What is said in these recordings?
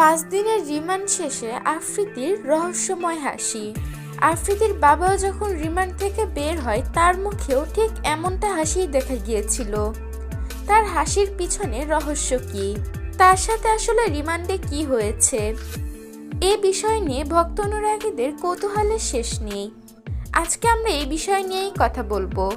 পাঁচ দিনের রিমান্ড শেষে আফ্রিদির রহস্যময় হাসি। আফ্রিদির বাবাও যখন রিমান্ড থেকে বের হয়, তার মুখেও ঠিক এমনটা হাসিই দেখা গিয়েছিল। তার হাসির পিছনে রহস্য কি? তার সাথে আসলে রিমান্ডে কি হয়েছে? এ বিষয় নিয়ে ভক্ত অনুরাগীদের কৌতূহলের শেষ নেই। আজকে আমরা এই বিষয় নিয়েই কথা বলব।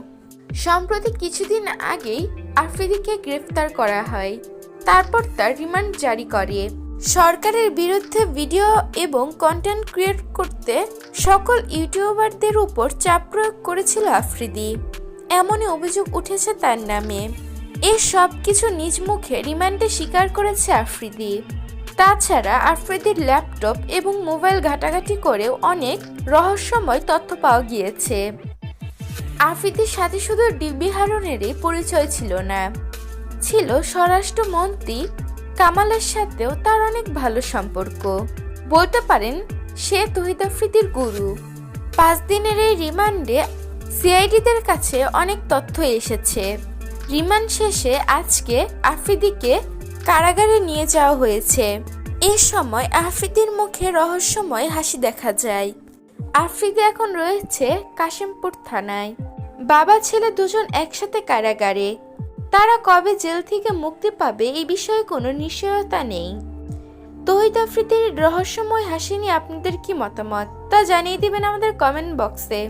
সম্প্রতি কিছুদিন আগেই আফ্রিদিকে গ্রেফতার করা হয়। তারপর তার রিমান্ড জারি করে। সরকারের বিরুদ্ধে ভিডিও এবং কন্টেন্ট ক্রিয়েট করতে সকল ইউটিউবারদের উপর চাপ প্রয়োগ করেছিল আফ্রিদি। এমনই অভিযোগ উঠেছে তার নামে। এ সব কিছু নিজ মুখে রিমান্ডে স্বীকার করেছে আফ্রিদি। তাছাড়া আফ্রিদির ল্যাপটপ এবং মোবাইল ঘাটাঘাটি করেও অনেক রহস্যময় তথ্য পাওয়া গিয়েছে। আফ্রিদির সাথে শুধু ডিবি হারুনেরই পরিচয় ছিল না। ছিল স্বরাষ্ট্রমন্ত্রী কামালের সাথেও তার অনেক ভালো সম্পর্ক। বলতে পারেন, সে তহিদ আফ্রিদির গুরু। পাঁচ দিনের এই রিমান্ডে সিআইডিদের কাছে অনেক তথ্য এসেছে। রিমান্ড শেষে আজকে আফ্রিদিকে কারাগারে নিয়ে যাওয়া হয়েছে। এ সময় আফ্রিদির মুখে রহস্যময় হাসি দেখা যায়। আফ্রিদি এখন রয়েছে কাশিমপুর থানায়। বাবা ছেলে দুজন একসাথে কারাগারে। তারা কবে জেল থেকে মুক্তি পাবে এই বিষয়ে কোনো নিশ্চয়তা নেই। তহিদ আফ্রিদির রহস্যময় হাসি নিয়ে আপনাদের কি মতামত? তা জানিয়ে দিবেন আমাদের কমেন্ট বক্সে